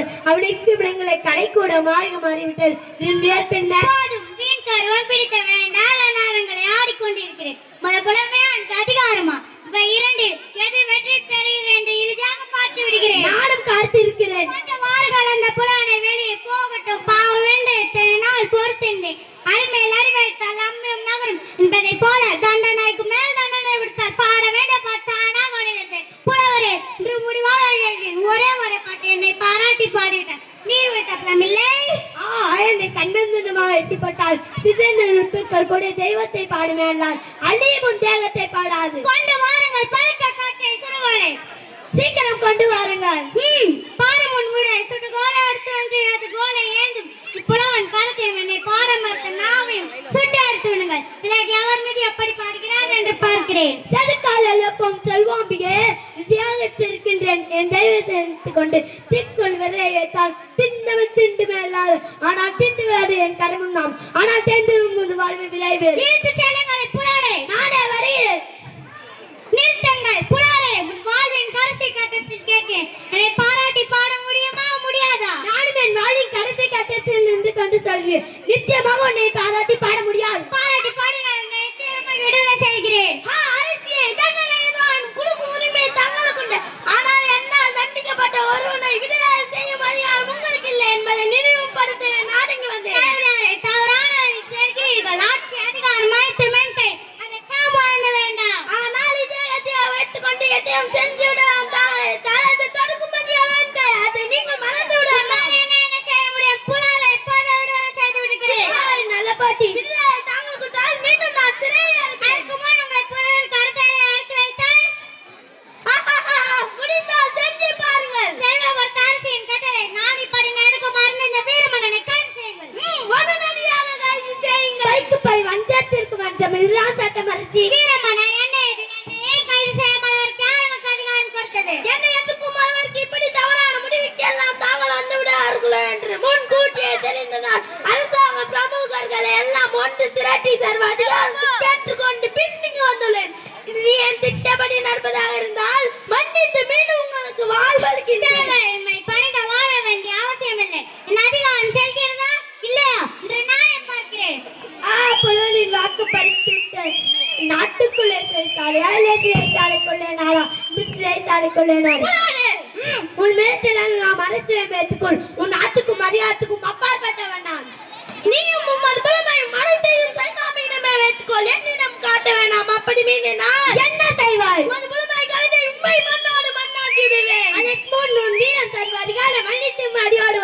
பித்து அவனுக்கு விடங்களை கடை கூட மாறி மாறிவிட்டது. மேற்பின்ன போதும். வீண் கருவம் பிடித்த வேண்டாம் நாரங்களை ஆடிக்கொண்டிருக்கிறேன் மத புலமே அவனுக்கு அதிகாரமா இவை இரண்டு எது வெற்றி பெறுகிறது என்று இறுதியாக பார்த்து விடுகிறேன் நானும் காத்திருக்கிறேன் கொண்டு வாருங்கள் அந்த புலவனை வெளியே போகட்டும் பாவம் என்று எத்தனை நாள் பொறுத்திருந்தேன் அடிமேல் அறிவைத்தால் அம்மியும் நகரும் என்பதை போல தண்டனைக்கு மேல் தண்டனை விடுத்தார் பாட வேண்டிய பாட்டானாக உடைகிறது புலவரே இன்று முடிவாக எழுதினேன் ஒரே ஒரு பாட்டு என்னை பாராட்டி பாடிவிட்டார் நீர் விட்டப்பலம் இல்லை. அழனை கண்டந்தனமாக எட்டிப்பட்டால் சிதங்கள் கூட தெய்வத்தை பாடுமேலால் அழியும் தேகத்தை பாடாது. கொண்டு வாருங்கள் பழுக்க காட்டிய சுடுகோலை. சீக்கிரம் கொண்டு வாருங்கள். ம் பாரு முன் முறை சுட்டு கோலை எடுத்து வந்து அது கோலை ஏந்தும். புலவன் கருத்தையும் என்னை பாரம்பரிய நாவையும் சுட்டு எடுத்து விடுங்கள். பிறகு அவர் மீது எப்படி பாடுகிறார் என்று பார்க்கிறேன். சதுக்கால் அல்லப்பம் செல்வாம்பிகே தியாகித்திருக்கின்றேன் என் தெய்வத்தை கொண்டு திக்குள் விரையை வைத்தால் தின்னவன் திண்டு மேலாது ஆனால் திண்டு வேறு என் கரமுன்னாம் ஆனால் தேர்ந்து முது வாழ்வு விளைவு. இழுத்து செல்லுங்கள் புலாடை நானே வருகிறேன் நிறுத்துங்கள் புலாடை. உன் வாழ்வின் கடைசி கட்டத்தில் கேட்கிறேன் என்னை பாராட்டி பாட முடியுமா முடியாதா? நானும் என் வாழ்வின் கடைசி கட்டத்தில் நின்று கொண்டு சொல்கிறேன். நிச்சயமாக உன்னை பாராட்டி பாட முடியாது. பாராட்டி பாடி நான் நிச்சயமாக விடுதலை செய்கிறேன். ஒருவனை விடுதலை செய்யும் அதிகாரம் உங்களுக்கு இல்லை என்பதை நினைவுபடுத்த நான் இங்கு வந்தேன் தவறான சேர்க்கிறீர்கள். ஆட்சி அதிகாரம் மென்கை அதை தாம் வேண்டாம். ஆனால் இதயத்தை வைத்துக் கொண்டு எதையும் செஞ்சு விடலாம் தானே தனது தொடுக்கும்படி அவன்க அதை நீங்கள் மறந்து விடலாம் நான் என்ன என்ன செய்ய முடியும் புலாலை இப்போது விடுதலை செய்து விடுகிறேன் நல்ல பாட்டி விடுதலை தாங்களுக்கு தால் மீண்டும் நான் சிறையில் அதற்கு முன் உங்கள் புலவர் கருத்தை எடுத்து வைத்தால் முடிந்தால் செஞ்சு பாருங்கள் செல்வவர் தாரசியின் கட்டளை நான் இப்படி நடக்க மறந்து இந்த வீரமன்னனை கைது செய்யுங்கள் ம், உடனடியாக கைது செய்யுங்கள் கைக்குப்பை அரசி வீரமன்னன் என்ன இது என்னையே கைது யார் நமக்கு அதிகாரம் கொடுத்தது. என்னை எதிர்க்கும் அளவிற்கு இப்படி தவறான முடிவுக்கு எல்லாம் தாங்கள் வந்து விடார்களோ என்று முன்கூட்டியே தெரிந்ததால் அரசாங்க பிரமுகர்களை எல்லாம் ஒன்று திரட்டி சர்வ அதிகாரத்தை பெற்றுக்கொண்டு பின்னிங்கு வந்துள்ளேன். இது என் திட்டப்படி நடப்பதாக இருந்தால் மன்னித்து மீண்டும் உங்களுக்கு வாழ்வளிக்கின்றேன் தேவையின்மை பணித வாழ வேண்டிய அவசியமில்லை என் அதிகாரம் செல்கிறதா இல்லையா என்று நானே பார்க்கிறேன் ஆ புலனின் வாக்கு படித்து நாட்டுக்குள்ளே நாளா நாளா உன் மேட்டில் நாம் அரசியல் வைத்துக்கொள் உன் நாட்டுக்கும் மரியாதைக்கும் அப்பாற்பட்டவன் நான் நீயும் உமது புலமையும் மனத்தையும் சைமாமியிடமே வைத்துக்கொள். என்னிடம் காட்ட வேண்டாம். அப்படி மீறினால் என்ன செய்வாய்? உமது புலமை கவிதை உண்மை மண்ணோடு மண்ணாக்கி விடுவேன். அதற்கு முன் உன் வீரன் தன் அதிகாலை மன்னித்து அடியோடு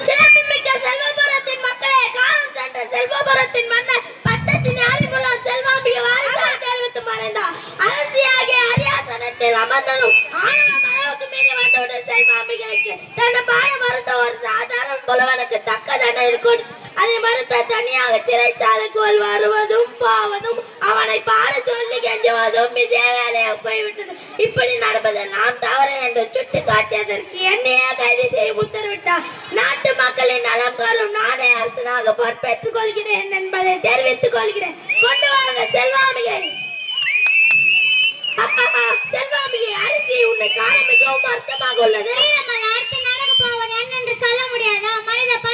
சிறப்புமிக்க செல்வபுரத்தின் மக்களே காலம் சென்ற செல்வபுரத்தின் மன்னர் பட்டத்தின் ஆலிமுலாம் செல்வாம்பிய வாரிசாக தெரிவித்து மறைந்தார். அரசியாகிய அரியாசனத்தில் அமர்ந்ததும் ஆணவம் அளவுக்கு மீறி வந்தவுடன் செல்வாம்பிகைக்கு தன்னை பாட மறுத்த ஒரு சாதாரண புலவனுக்கு தக்க தண்டனை கொடுத்து அதை மறுத்த தனியாக சிறைச்சாலைக்குள் வருவதும் போவதும் அவனை பாட சொல்லி கெஞ்சுவதும் இதே வேலையாக போய்விட்டது. இப்படி நடப்பதெல்லாம் தவறு என்று சுட்டி காட்டியதற்கு என்னையே கைது செய்ய உத்தரவிட்டார். நாட்டு மக்களின் நலம் கரும் நானே அரசனாக பொறுப்பேற்றுக் கொள்கிறேன் என்பதை தெரிவித்துக் கொள்கிறேன். கொண்டு வாருங்கள் செல்வாமிகை செல்வாமிகை அரிசி உன்னை காண மிகவும் அர்த்தமாக உள்ளது.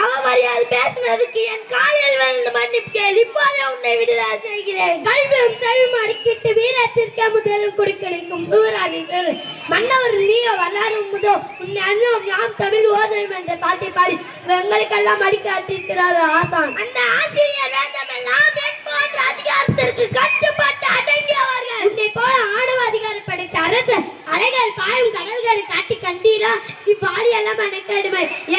அவமரியாதை பேசினதுக்கு என் காலில் விழுந்து மன்னிப்பு கேள். இப்போதே உன்னை விடுதலை செய்கிறேன். கல்வியும் செல்வம் அடிக்கிட்டு வீரத்திற்கே முதலில் குடிக்கணிக்கும் சூராணிகள் மன்னவர் நீய வரலாறு முதோ உன்னை அன்னும் நாம் தமிழ் ஓதனம் என்ற பாட்டை பாடி எங்களுக்கெல்லாம் அடிக்காட்டிருக்கிறார் ஆசான். அந்த ஆசிரியர் வேந்தமெல்லாம் பெண் போன்ற அதிகாரத்திற்கு கட்டுப்பட்டு அடங்கியவர்கள். உன்னை போல ஆணவ அதிகாரம் படைத்த அலைகள் பாயும் கடல்களை காட்டி கண்டீரா? இவ்வாறு எல்லாம்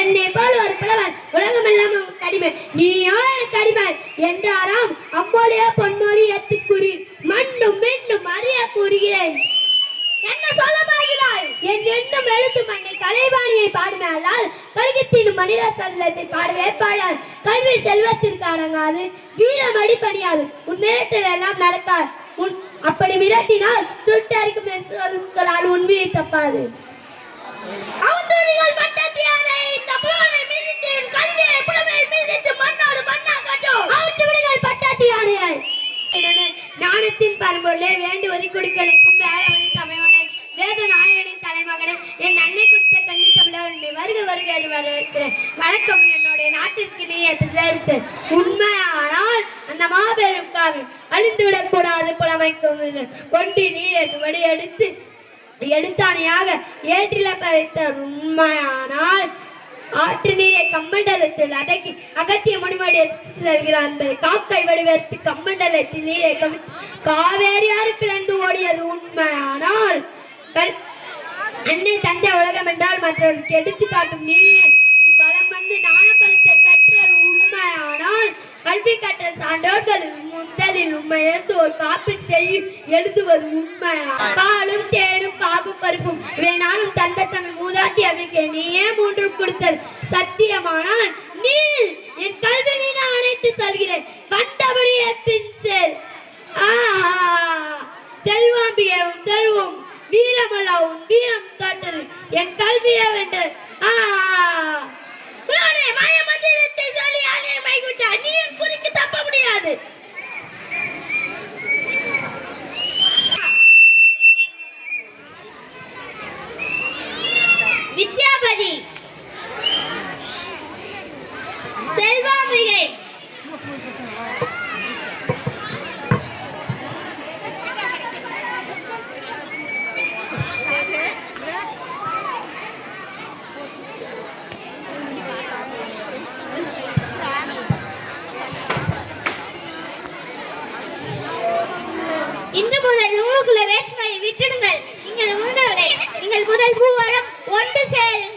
என்னை போல் ஒரு புலவர் உலகமெல்லாம் உனக்கு அடிமை. நீயோ எனக்கு அடிமை. என்றாராம். அம்மொழியோ பொன்மொழி எத்து கூறி மண்ணும் மீண்டும் அறிய கூறுகிறேன். என்ன சொல்ல போகிறாய்? என் எண்ணும் எழுத்து மண்ணை கலைவாணியை பாடுமேலால் கழுகத்தின் மனித சல்லத்தை பாடவே பாடார் கல்வி செல்வத்திற்கு அடங்காது வீரம் அடிப்பணியாது. உன் நேரத்தில் எல்லாம் நடத்தார் அப்படி விரட்டினால் சுட்டரிக்கும் என்று சொற்களால் உண்மையை வீர் தப்பாது. அவதூறிகள் பட்டத்தியானை இந்த புலவனை மிதித்து என் கல்வியை புலவை மிதித்து மண்ணோடு மண்ணா காட்டும். அவிட்டு விடுங்கள் பட்டத்தியானையை ஞானத்தின் பரம்பொருளே வேண்டுவதை கொடுக்கலுக்கும் வேளவனை தமிழனே வேத நாயகனின் தலைமகனே என் அன்னை குறித்த கண்ணி தமிழவனை வருக வருக என்று வரவேற்கிறேன். வணக்கம் என்னுடைய நாட்டிற்கு நீ என்று சேர்த்து உண்மையானால் அந்த மாபெரும் காவல் அழிந்துவிடக் விடக்கூடாது புலமைக்கும் கொண்டு நீரை வடி எடுத்து எழுத்தாணியாக ஏற்றில பறித்த உண்மையானால் ஆற்று நீரை கம்மண்டலத்தில் அடக்கி அகத்திய முனிவடி எடுத்து செல்கிறார் என்பதை காக்கை வடிவெடுத்து கம்மண்டலத்தில் நீரை கவி காவேரியாறு பிளந்து ஓடியது உண்மையானால் அன்னை தந்தை உலகம் என்றால் மற்றவர்களுக்கு எடுத்து காட்டும் நீ பலம் வந்து ஞானபலத்தை பெற்றது உண்மையானால் கல்வி கற்ற சான்றோர்கள் முதலில் ஒரு காப்பி செய்ய எழுதுவது உண்மையா பாலும் தேனும் பாகும் பருப்பும். வேணாலும் தந்த தமிழ் மூதாட்டி அமைக்க நீயே மூன்று கொடுத்தது சத்தியமானால் நீ என் கல்வி மீது அணைத்து சொல்கிறேன். வந்தபடியே பின் செல். செல்வாம்பியே உன் செல்வம் வீரமல்ல உன் வீரம் தோற்றல் என் கல்வியை வென்று மாய மந்திரத்தை சொல்லி ஆணையை மைகுட்டா நீ என் குறிக்கு தப்ப முடியாது வித்யாபதி செல்வாம்பிகை இன்று முதல் நூலுக்குள்ள வேற்றுமையை விட்டுடுங்கள். நீங்கள் உண்டவரை. நீங்கள் முதல் பூவரம் ஒன்று சேருங்கள்